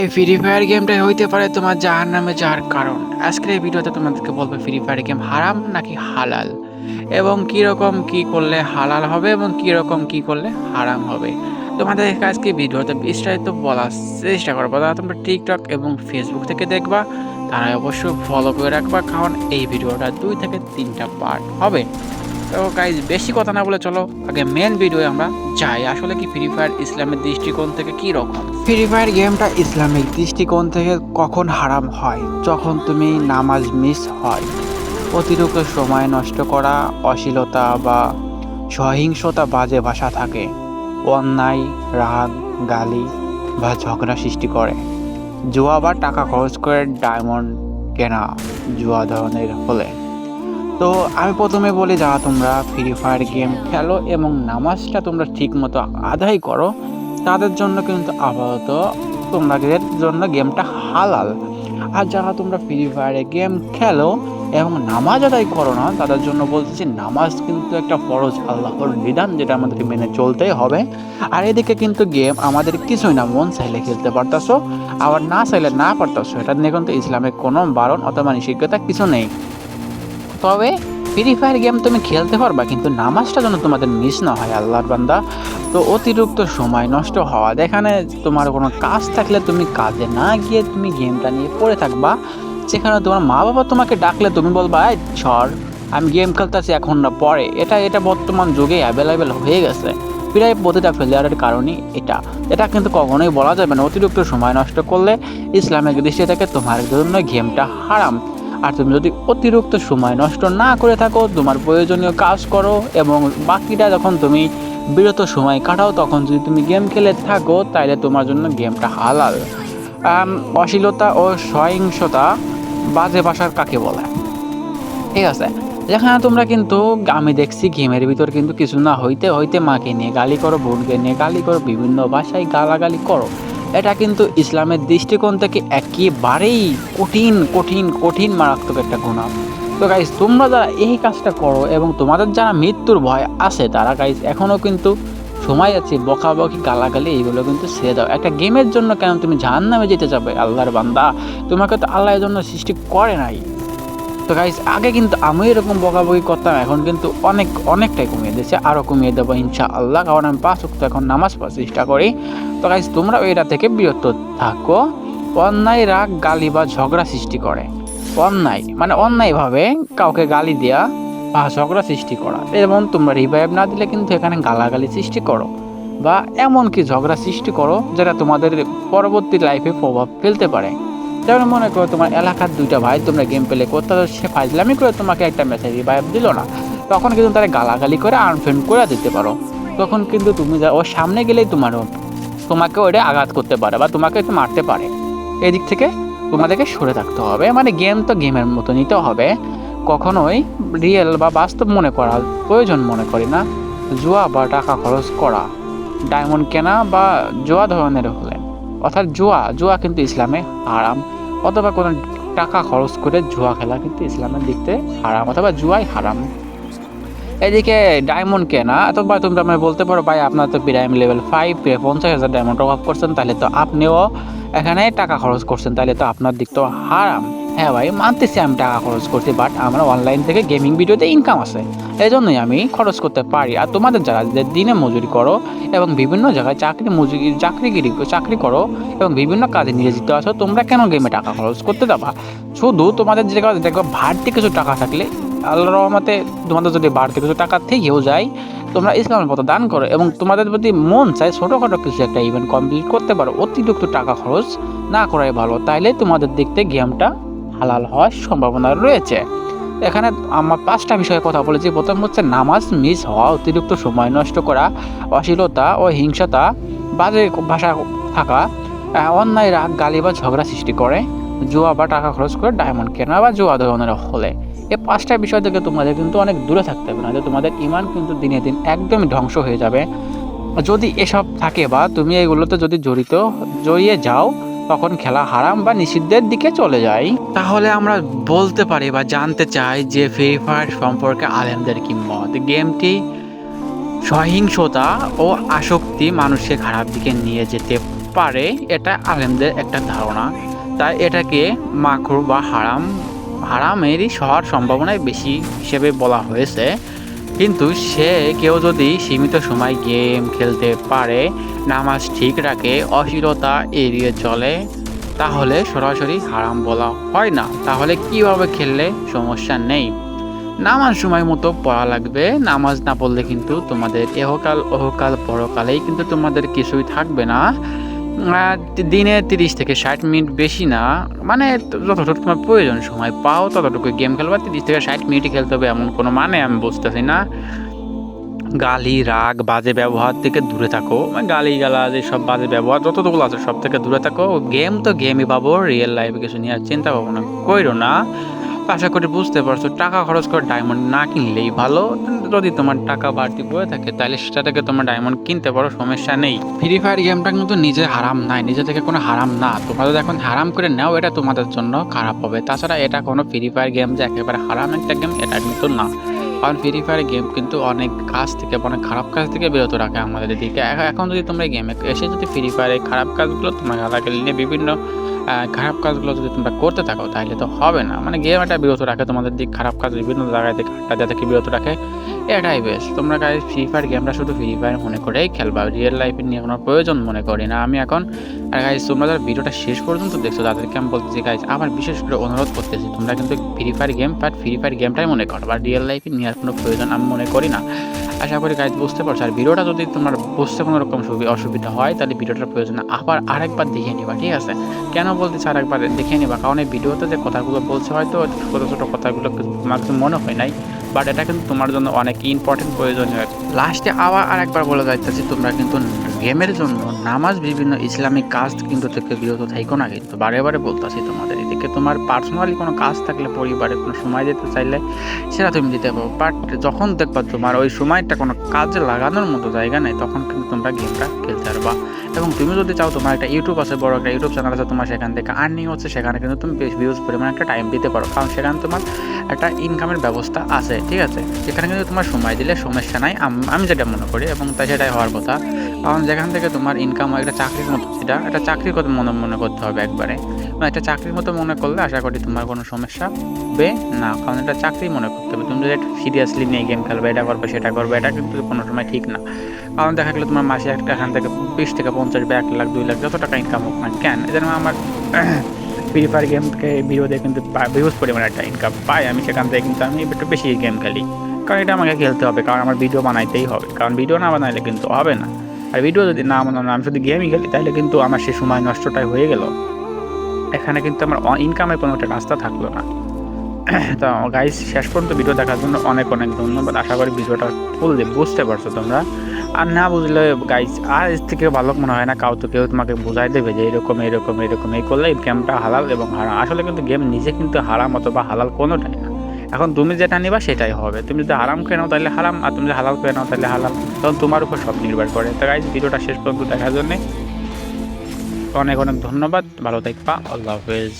এই free fire গেমটাই হইতে পারে তোমার জাহার নামে যাওয়ার কারণ। আজকের এই ভিডিওতে তোমাদেরকে বলব ফ্রি ফায়ার গেম হারাম নাকি হালাল? এবং কীরকম কি করলে হালাল হবে এবং কীরকম কি করলে হারাম হবে? তোমাদের আজকে ভিডিওতে বিস্তারিত বলার চেষ্টা করব। যারা তোমরা টিকটক এবং ফেসবুক থেকে দেখবা। তারা অবশ্যই ফলো করে রাখবা, কারণ এই ভিডিওটা দুই থেকে তিনটা পার্ট হবে। তো গাইজ বেশি কথা না বলে চলো, আগে মেন ভিডিও আমরা যাই। আসলে কি ফ্রি ফায়ার ইসলামের দৃষ্টিকোণ থেকে কি রকম? ফ্রি ফায়ার গেমটা ইসলামিক দৃষ্টিকোণ থেকে কখন হারাম হয়? যখন তুমি নামাজ মিস হয়। অতিরিক্ত সময় নষ্ট করা, অশ্লীলতা বা সহিংসতা বাজে ভাষা থাকে। অন্যায়, রাগ, গালি বা ঝগড়া সৃষ্টি করে। জুয়া বা টাকা খরচ করে ডায়মন্ড কেনা, জুয়া ধরনের হলে। তো আমি প্রথমে বলি যারা তোমরা ফ্রি ফায়ার গেম খেলো এবং নামাজটা তোমরা ঠিক মতো আদায় করো, তাদের জন্য কিন্তু আপাতত তোমাদের জন্য গেমটা হালাল। আর যারা তোমরা ফ্রি ফায়ারে গেম খেলো এবং নামাজ আদায় করো না, তাদের জন্য বলতেছি নামাজ কিন্তু একটা ফরজ আল্লাহর বিধান যেটা আমাদেরকে মেনে চলতেই হবে। আর এদিকে কিন্তু গেম আমাদের কিছুই না, মন চাইলে খেলতে পারতাছো, আবার না চাইলে না পারতাছো, এটা নিয়ে কিন্তু ইসলামের কোনো বারণ অথবা নিষিদ্ধতা কিছু নেই। তবে ফ্রি ফায়ার গেম তুমি খেলতে পারবা, কিন্তু নামাজটা যেন তোমাদের মিস না হয়, আল্লাহর বান্দা। তো অতিরিক্ত সময় নষ্ট হওয়া, যেখানে তোমার কোনো কাজ থাকলে তুমি কাজে না গিয়ে তুমি গেমটা নিয়ে পড়ে থাকবা, যেখানে তোমার মা বাবা তোমাকে ডাকলে তুমি বলবা, এই ছর আমি গেম খেলতেছি, এখন না পরে। এটা এটা বর্তমান যুগে অ্যাভেলেবেল হয়ে গেছে। প্রায় প্রতিটা ফেলিয়ারের কারণই এটা। এটা কিন্তু কখনোই বলা যাবে না, অতিরিক্ত সময় নষ্ট করলে ইসলামের দৃষ্টি থেকে তোমার জন্য গেমটা হারাম। আর তুমি যদি অতিরিক্ত সময় নষ্ট না করে থাকো, তোমার প্রয়োজনীয় কাজ করো এবং বাকিটা যখন তুমি বিরত সময় কাটাও, তখন যদি তুমি গেম খেলে থাকো তাহলে তোমার জন্য গেমটা হালাল। অশ্লীলতা ও সহিংসতা বাজে ভাষার কাকে বলে? ঠিক আছে, যেখানে তোমরা কিন্তু, আমি দেখছি গেমের ভিতর কিন্তু কিছু না, হইতে হইতে মাকে নিয়ে গালি করো, বোনকে নিয়ে গালি করো, বিভিন্ন ভাষায় গালাগালি করো। এটা কিন্তু ইসলামের দৃষ্টিকোণ থেকে একেবারেই কঠিন কঠিন কঠিন মারাত্মক একটা গুণা তো গাইজ তোমরা যারা এই কাজটা করো এবং তোমাদের যারা মৃত্যুর ভয় আছে, তারা গাইজ এখনও কিন্তু সময় আছে বকাবকি, গালাগালি, এইগুলো কিন্তু ছেড়ে দাও। একটা গেমের জন্য কেন তুমি জাহান নামে যেতে যাবে, আল্লাহর বান্দা? তোমাকে তো আল্লাহ জন্য সৃষ্টি করে নাই। তো গাইজ আগে কিন্তু আমি এরকম বকাবকি করতাম, এখন কিন্তু অনেক, অনেকটাই কমিয়ে দিয়েছে আরও কমিয়ে দেবো ইনশা আল্লাহ কারণ আমি পাঁচ উক্ত এখন নামাজ পড়ার চেষ্টা করি। তো গাইজ তোমরা এটা থেকে বিরত থাকো। অন্যায়, রাগ, গালি বা ঝগড়া সৃষ্টি করে। অন্যায় মানে অন্যায়ভাবে কাউকে গালি দেওয়া বা ঝগড়া সৃষ্টি করা। এবং তোমরা রিভাইভ না দিলে কিন্তু এখানে গালাগালি সৃষ্টি করো বা এমন কি ঝগড়া সৃষ্টি করো, যেটা তোমাদের পরবর্তী লাইফে প্রভাব ফেলতে পারে। যেমন মনে করো তোমার এলাকার দুইটা ভাই তোমরা গেম প্লে করতে সে ফাইজলামি করে তোমাকে একটা মেসেজ রিভাইভ দিল না। তখন কিন্তু তারা গালাগালি করে আনফ্রেন্ড করে দিতে পারো। তখন কিন্তু তুমি ওর সামনে গেলেই তোমারও তোমাকে ওটা আঘাত করতে পারে বা তোমাকে মারতে পারে। এদিক থেকে তোমাদেরকে সরে থাকতে হবে। মানে গেম তো গেমের মতো নিতে হবে। কখনোই রিয়েল বা বাস্তব মনে করার প্রয়োজন মনে করি না। জুয়া বা টাকা খরচ করা। ডায়মন্ড কেনা বা জুয়া ধরনের হলে। অর্থাৎ জুয়া জুয়া কিন্তু ইসলামে হারাম। অথবা কোনো টাকা খরচ করে জুয়া খেলা কিন্তু ইসলামের দিক থেকে হারাম, অথবা জুয়াই হারাম। এদিকে ডায়মন্ড কেনা অথবা তোমরা আমি বলতে পারো, ভাই, আপনার তো প্রাইম লেভেল ফাইভ পঞ্চাশ হাজার ডায়মন্ড অভাব করছেন, তাহলে তো আপনিও এখানে টাকা খরচ করছেন, তাহলে তো আপনার দিক তো হারাম। হ্যাঁ ভাই, মানতেছি আমি টাকা খরচ করছি বাট আমার অনলাইন থেকে গেমিং ভিডিওতে ইনকাম আছে। এই জন্যই আমি খরচ করতে পারি। আর তোমাদের যারা দিনে মজুরি করো এবং বিভিন্ন জায়গায় চাকরি মজুরি চাকরিগিরি চাকরি করো এবং বিভিন্ন কাজে নিয়োজিত আছো, তোমরা কেন গেমে টাকা খরচ করতে যাবা? শুধু তোমাদের যে দেখো বাড়তি কিছু টাকা থাকলে আল্লাহ রহমতে তোমাদের যদি বাড়তি কিছু টাকা থেকেও যায়, তোমরা ইসলামের মতো দান করো এবং তোমাদের প্রতি মন চায় ছোটোখাটো কিছু একটা ইভেন্ট কমপ্লিট করতে পারো। অতিরিক্ত টাকা খরচ না করাই ভালো। তাইলে তোমাদের দেখতে গেমটা হালাল হওয়ার সম্ভাবনা রয়েছে। এখানে আমার পাঁচটা বিষয়ে কথা বলেছি। প্রথম হচ্ছে নামাজ মিস হওয়া, অতিরিক্ত সময় নষ্ট করা, অশ্লীলতা ও হিংসতা, বাজে ভাষা থাকা অন্যায়, রাগ, গালি বা ঝগড়া সৃষ্টি করে। জুয়া বা টাকা খরচ করে ডায়মন্ড কেনা বা জুয়া ধরনের হলে। এই পাঁচটা বিষয় থেকে তোমাদের কিন্তু অনেক দূরে থাকতে হবে না যে তোমাদের ইমান কিন্তু দিনে দিন একদমই ধ্বংস হয়ে যাবে। যদি এসব থাকে বা তুমি এগুলোতে যদি জড়িত, জড়িয়ে যাও তখন খেলা হারাম বা নিষিদ্ধের দিকে চলে যায়। তাহলে আমরা বলতে পারি বা জানতে চাই যে ফ্রি ফায়ার সম্পর্কে আলেমদের কি মত? গেমটি সহিংসতা ও আসক্তি মানুষকে খারাপ দিকে নিয়ে যেতে পারে, এটা আলেমদের একটা ধারণা। তাই এটাকে মাকরু বা হারাম, হারামেরই হওয়ার সম্ভাবনায় বেশি হিসেবে বলা হয়েছে। কিন্তু সে কেউ যদি সীমিত সময় গেম খেলতে পারে, নামাজ ঠিক রাখে অশ্লীলতা এড়িয়ে চলে, তাহলে সরাসরি হারাম বলা হয় না। তাহলে কীভাবে খেললে সমস্যা নেই? নামাজ সময় মতো পড়া লাগবে। নামাজ না পড়লে কিন্তু তোমাদের এহকাল অহকাল পরকালেই কিন্তু তোমাদের কিছুই থাকবে না। দিনে তিরিশ থেকে ষাট মিনিট বেশি না। মানে যতটুকু তোমার প্রয়োজন সময় পাও, ততটুকু গেম খেলবা। তিরিশ থেকে ষাট মিনিটই খেলতে হবে এমন কোনো মানে আমি বুঝতেছি না। গালি, রাগ, বাজে ব্যবহার থেকে দূরে থাকো। মানে গালি গালা যে সব বাজে ব্যবহার যতটুকু আছে সব থেকে দূরে থাকো। গেম তো গেমই পাবো রিয়েল লাইফে কিছু নিয়ে আর চিন্তা ভাবনা কইরো না। আশা করি বুঝতে পারছ, টাকা খরচ করে ডায়মন্ড না কিনলেই ভালো। যদি তোমার টাকা বাড়তি বয়ে থাকে, তাহলে সেটা থেকে তোমার ডায়মন্ড কিনতে পারো, সমস্যা নেই। ফ্রি ফায়ার গেমটা কিন্তু নিজে হারাম নাই, নিজে থেকে কোনো হারাম না। তোমরা যদি এখন হারাম করে নাও, এটা তোমাদের জন্য খারাপ হবে। তাছাড়া এটা কোনো ফ্রি ফায়ার গেম যে একেবারে হারাম একটা গেম এটা কিন্তু না। কারণ ফ্রি ফায়ার গেম কিন্তু অনেক কাজ থেকে, অনেক খারাপ কাজ থেকে বিরত রাখে আমাদের দিকে। এখন যদি তোমরা গেমে এসে যদি ফ্রি ফায়ারে খারাপ কাজগুলো তোমার এলাকা নিয়ে বিভিন্ন খারাপ কাজগুলো যদি তোমরা করতে থাকো, তাহলে তো হবে না। মানে গেম একটা বিরত রাখে তোমাদের দিক, খারাপ কাজ বিভিন্ন জায়গায় থেকে আড্ডা থেকে বিরত রাখে। এটাই বেশ। তোমরা গাইজ ফ্রি ফায়ার গেমটা শুধু ফ্রি ফায়ার মনে করেই খেলবা। রিয়েল লাইফে নিয়ে কোনো প্রয়োজন মনে করি না। আমি এখন আর গাইজ তোমরা যারা ভিডিওটা শেষ পর্যন্ত দেখছ, তাদেরকে আমি বলতেছি গাইজ আবার বিশেষ করে অনুরোধ করতেছি, তোমরা কিন্তু free fire game but free fire গেমটাই মনে করো, বা রিয়েল লাইফে নেওয়ার কোনো প্রয়োজন আমি মনে করি না। আশা করি গাইজ বুঝতে পারছ। আর ভিডিওটা যদি তোমার বুঝতে কোনো রকম সুবি- অসুবিধা হয়, তাহলে ভিডিওটার প্রয়োজন আবার আরেকবার দেখে নিবা, ঠিক আছে? কেন বলতেছি আরেকবার দেখে নিবা? কারণ এই ভিডিওতে যে কথাগুলো বলছে, হয়তো ছোটো ছোটো কথাগুলো তোমার মনে হয় নাই। বাট এটা কিন্তু তোমার জন্য অনেক ইম্পর্টেন্ট প্রয়োজনীয়। লাস্টে আবার আর একবার বলে যাইতেছি, তোমরা কিন্তু গেমের জন্য নামাজ বিভিন্ন ইসলামিক কাজ কিন্তু থেকে বিরত থাইকো না কিন্তু। বারে বারে বলতেছি তোমাদের, এদিকে তোমার পার্সোনালি কোনো কাজ থাকলে, পরিবারে কোনো সময় দিতে চাইলে সেটা তুমি দিতে পারো। বাট যখন দেখবা তোমার ওই সময়টা কোনো কাজে লাগানোর মতো জায়গা নেই, তখন কিন্তু তোমরা গেমটা খেলতে পারবা। এবং তুমি যদি চাও তোমার একটা ইউটিউব আছে, বড় একটা ইউটিউব চ্যানেল আছে তোমার সেখান থেকে আর্নিং হচ্ছে, সেখানে কিন্তু তুমি বেশ ভিউজ পরিমাণে একটা টাইম দিতে পারো। কারণ সেখানে তোমার একটা ইনকামের ব্যবস্থা আছে, ঠিক আছে? সেখানে কিন্তু তোমার সময় দিলে সমস্যা নাই। আম- যেটা মনে করি এবং তাই সেটাই হওয়ার কথা। কারণ যেখান থেকে তোমার ইনকাম হয়, একটা চাকরির মতো সেটা একটা চাকরির কথা মনে মনে করতে হবে একবারে। মানে একটা চাকরির মতো মনে করলে আশা করি তোমার কোনো সমস্যা হবে না। কারণ এটা চাকরি মনে করতে হবে। তুমি যদি একটু সিরিয়াসলি নিয়ে গেম খেলবে, এটা করবে, সেটা করবে, এটা কিন্তু কোনো সময় ঠিক না। কারণ দেখা গেলো তোমার মাসে একটা, এখান থেকে বিশ থেকে পঞ্চাশ বা এক লাখ, দুই লাখ যত টাকা ইনকাম হোক না কেন জন্য আমার ফ্রি ফায়ার গেম থেকে কিন্তু বিহুজ পরিমাণে একটা ইনকাম পাই। আমি সেখান থেকে কিন্তু আমি একটু বেশি গেম খেলি। কারণ এটা আমাকে খেলতে হবে, কারণ আমার ভিডিও বানাইতেই হবে। কারণ ভিডিও না বানাইলে কিন্তু হবে না। আর ভিডিও যদি না বানানো, আমি শুধু গেমই খেলি, তাহলে কিন্তু আমার সে সময় নষ্টটাই হয়ে গেল। এখানে কিন্তু আমার ইনকামের কোনো একটা রাস্তা থাকল না। তো গাইস শেষ পর্যন্ত ভিডিও দেখার জন্য অনেক অনেক ধন্যবাদ। আশা করি ভিডিওটা ফুললে বুঝতে পারছ তোমরা। আর না বুঝলে গাইস আর এর থেকে ভালো মনে হয় না, কাউ তো কেউ তোমাকে বোঝাই দেবে যে এরকম এরকম এরকম। এই করলে গেমটা হালাল এবং হারাম। আসলে কিন্তু গেম নিজে কিন্তু হারাম অথবা হালাল কোনোটাই না। এখন তুমি যেটা নিবা সেটাই হবে। তুমি যদি হারাম খেয়ে নাও তাহলে হারাম, আর তুমি যদি হালাল খেয়ে নাও তাহলে হালাল। তখন তোমার উপর সব নির্ভর করে। তো গাইজ ভিডিওটা শেষ পর্যন্ত দেখার জন্যে অনেক অনেক ধন্যবাদ। ভালো থাকবা। আল্লাহ হাফেজ।